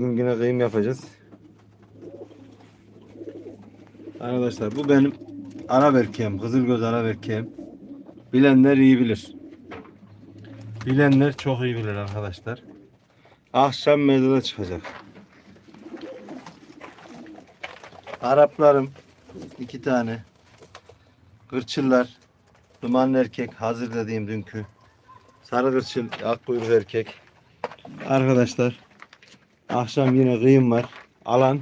Yine kıyım yapacağız. Arkadaşlar bu benim ara erkeğim. Kızılgöz ara erkeğim. Bilenler iyi bilir. Bilenler çok iyi bilir arkadaşlar. Akşam meydana çıkacak. Araplarım iki tane. Kırçıllar. Dumanlı erkek hazır dediğim dünkü. Sarı kırçıl, akkuyruk erkek. Arkadaşlar akşam yine kıyım var. Alan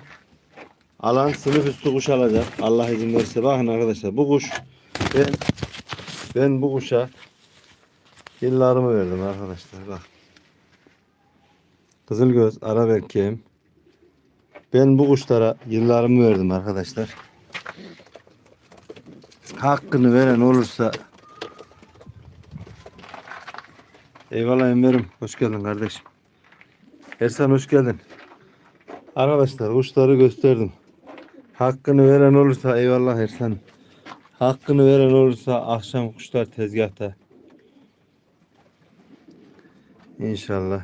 alan sınıf üstü kuş alacak. Allah izin verirse. Bakın arkadaşlar bu kuş ben ben bu kuşa yıllarımı verdim arkadaşlar. Bak. Kızılgöz ara erkeğim. Ben bu kuşlara yıllarımı verdim arkadaşlar. Hakkını veren olursa Eyvallah Enver'im. Hoş geldin kardeşim. Ersan hoş geldin. Arkadaşlar kuşları gösterdim. Hakkını veren olursa eyvallah Ersan. Hakkını veren olursa akşam kuşlar tezgahta. İnşallah.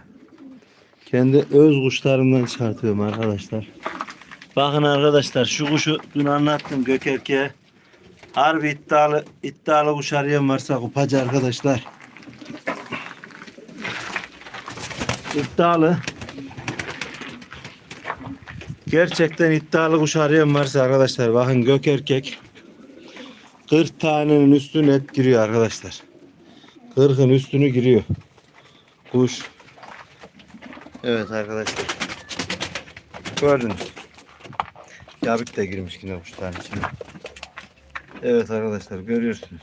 Kendi öz kuşlarımdan çıkartıyorum arkadaşlar. Bakın arkadaşlar şu kuşu dün anlattım Gökerke'ye. Harbi iddialı, iddialı kuş arayan varsa kupacı arkadaşlar. iddialı. Gerçekten iddialı kuş arayan varsa arkadaşlar bakın gök erkek 40 tanenin üstü net giriyor arkadaşlar. 40'ın üstünü giriyor. Kuş. Evet arkadaşlar. Gördünüz. Yabik de girmiş yine kuşların içine. Evet arkadaşlar görüyorsunuz.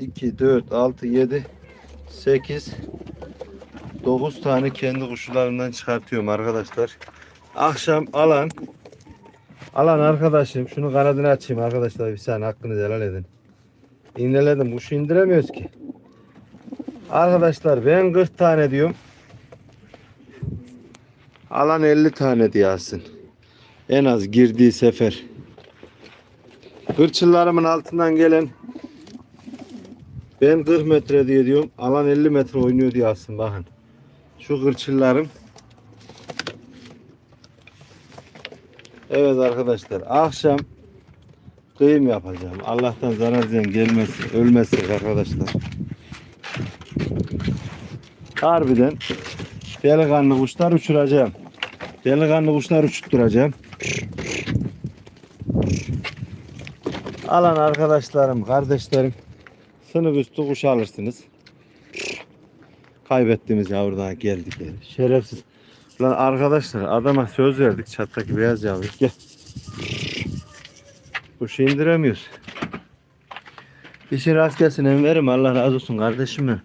2, 4, 6, 7, 8, 9 tane kendi kuşlarımdan çıkartıyorum arkadaşlar. Akşam alan alan arkadaşım şunu kanadını açayım arkadaşlar bir saniye hakkını helal edin. İğneledim kuşu indiremiyoruz ki. Arkadaşlar ben 40 tane diyorum. Alan 50 tane diyasın. En az girdiği sefer. Kırçıllarımın altından gelen ben 40 metre diye diyorum. Alan 50 metre oynuyor diye bakın. Şu kırçıllarım. Evet arkadaşlar akşam kıyım yapacağım. Allah'tan zarar ziyan gelmesin, ölmezsek arkadaşlar. Harbiden delikanlı kuşlar uçuracağım. Delikanlı kuşlar uçutturacağım. Alan arkadaşlarım, kardeşlerim sınıf üstü kuş alırsınız. Kaybettiğimiz yavrudan geldik. Şerefsiz. Lan arkadaşlar adama söz verdik çattaki beyaz yavru. Gel. Kuşu indiremiyoruz. İşin rast gelsin Enver'im. Allah razı olsun kardeşim benim.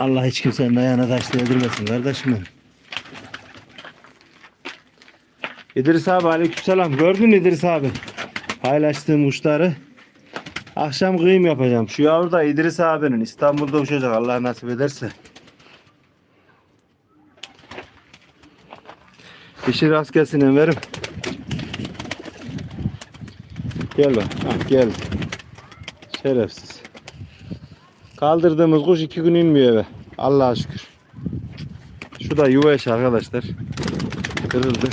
Allah hiç kimsenin ayağına taş değdirmesin kardeşim benim. İdris abi aleykümselam. Gördün İdris abi? Paylaştığım kuşları. Akşam kıyım yapacağım. Şu yavru da İdris abinin İstanbul'da uçacak Allah nasip ederse. İşi rast gelsin Enver'im. Gel bak. Ha, gel. Şerefsiz. Kaldırdığımız kuş iki gün inmiyor eve. Allah'a şükür. Şu da yuva eşi arkadaşlar. Kırıldı.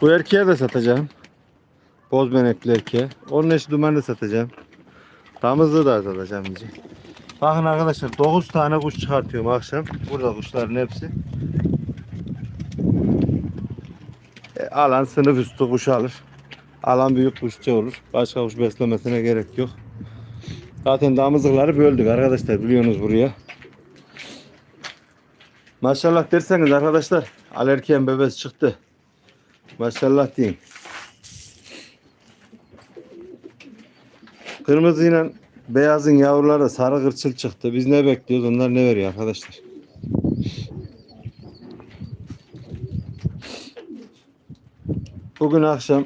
Bu erkeğe de satacağım. Boz benekli erkeğe. Onun eşi dumanı da satacağım. Damızlığı da satacağım diyeceğim. Bakın arkadaşlar 9 tane kuş çıkartıyorum akşam. Burada kuşların hepsi. E, alan sınıf üstü kuş alır. Alan büyük kuşçu olur. Başka kuş beslemesine gerek yok. Zaten damızlıkları böldük arkadaşlar biliyorsunuz buraya. Maşallah derseniz arkadaşlar alerken bebesi çıktı. Maşallah deyin. Kırmızıyla beyazın yavruları sarı kırçıl çıktı. Biz ne bekliyoruz? Onlar ne veriyor arkadaşlar? Bugün akşam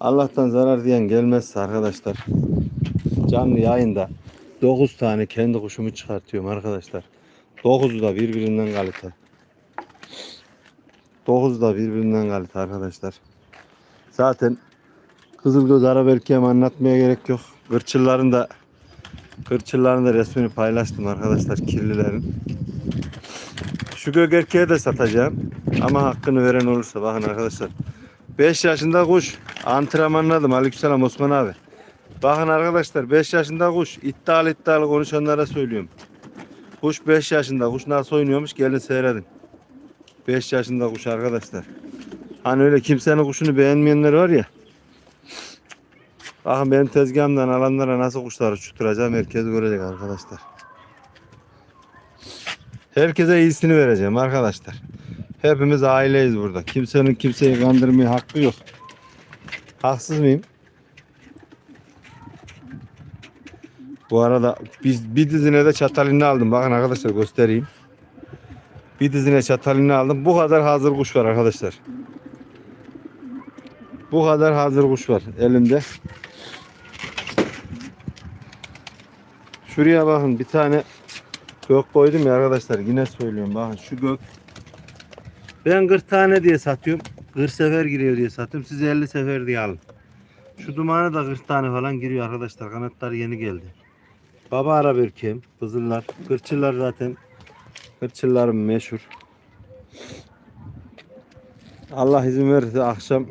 Allah'tan zarar diyen gelmezse arkadaşlar canlı yayında 9 tane kendi kuşumu çıkartıyorum arkadaşlar. 9'u da birbirinden kalite. 9 da birbirinden kalite arkadaşlar. Zaten Kızılgöz Arap erkeğimi anlatmaya gerek yok. Gırçılların da Kırçılların da resmini paylaştım arkadaşlar kirlilerin. Şu gögerkeği de satacağım. Ama hakkını veren olursa bakın arkadaşlar. 5 yaşında kuş. Antrenmanladım. Aleykümselam Osman abi. Bakın arkadaşlar 5 yaşında kuş. İddialı iddialı konuşanlara söylüyorum. Kuş 5 yaşında. Kuş nasıl oynuyormuş gelin seyredin. 5 yaşında kuş arkadaşlar. Hani öyle kimsenin kuşunu beğenmeyenler var ya. Bakın benim tezgahımdan alanlara nasıl kuşları uçuracağım herkes görecek arkadaşlar. Herkese iyisini vereceğim arkadaşlar. Hepimiz aileyiz burada. Kimsenin kimseyi kandırmaya hakkı yok. Haksız mıyım? Bu arada biz bir dizine de çatalini aldım. Bakın arkadaşlar göstereyim. Bir dizine çatalini aldım. Bu kadar hazır kuş var arkadaşlar. Bu kadar hazır kuş var elimde. Şuraya bakın bir tane gök koydum ya arkadaşlar. Yine söylüyorum bakın şu gök. Ben 40 tane diye satıyorum. 40 sefer giriyor diye satıyorum. Siz 50 sefer diye alın. Şu dumanı da 40 tane falan giriyor arkadaşlar. Kanatları yeni geldi. Baba ara erkeğim. Kızıllar. Kırçıllar zaten. Kırçıllarım meşhur. Allah izin verirse akşam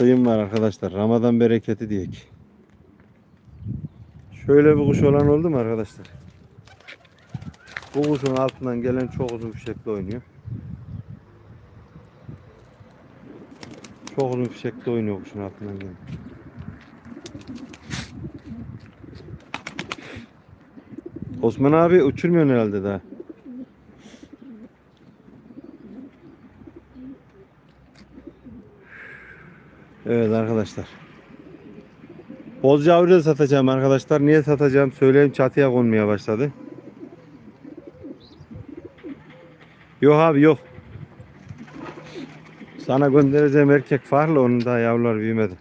kıyım var arkadaşlar. Ramazan bereketi diyek. Şöyle bir kuş olan oldu mu arkadaşlar? Bu kuşun altından gelen çok uzun fişekle oynuyor. Çok uzun fişekle oynuyor kuşun altından gelen. Osman abi uçurmuyorsun herhalde daha. Evet arkadaşlar. Bozcavri de satacağım arkadaşlar. Niye satacağım söyleyeyim çatıya konmaya başladı. Yok abi yok. Sana göndereceğim erkek farlı onun daha yavrular büyümedi.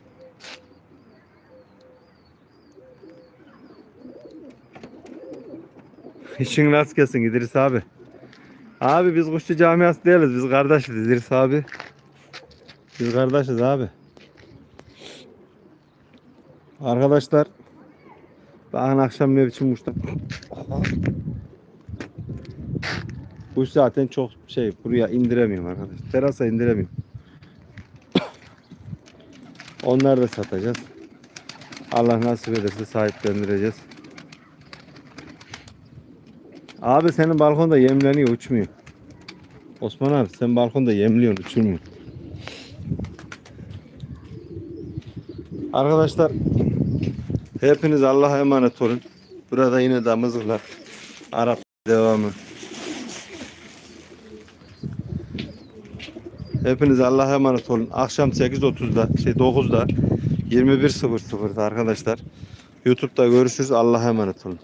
İşin rast gelsin İdris abi. Abi biz kuşçu camiası değiliz. Biz kardeşiz İdris abi. Biz kardeşiz abi. Arkadaşlar bakın akşam ne biçim kuşlar. Kuş zaten çok şey buraya indiremiyorum arkadaşlar. Terasa indiremiyorum. Onları da satacağız. Allah nasip ederse sahiplendireceğiz. Abi senin balkonda yemleniyor uçmuyor. Osman abi sen balkonda yemliyorsun uçurmuyor. Arkadaşlar hepiniz Allah'a emanet olun. Burada yine damızlıklar. Arap devamı. Hepiniz Allah'a emanet olun. Akşam 8.30'da şey 9'da 21.00'da arkadaşlar. YouTube'da görüşürüz. Allah'a emanet olun.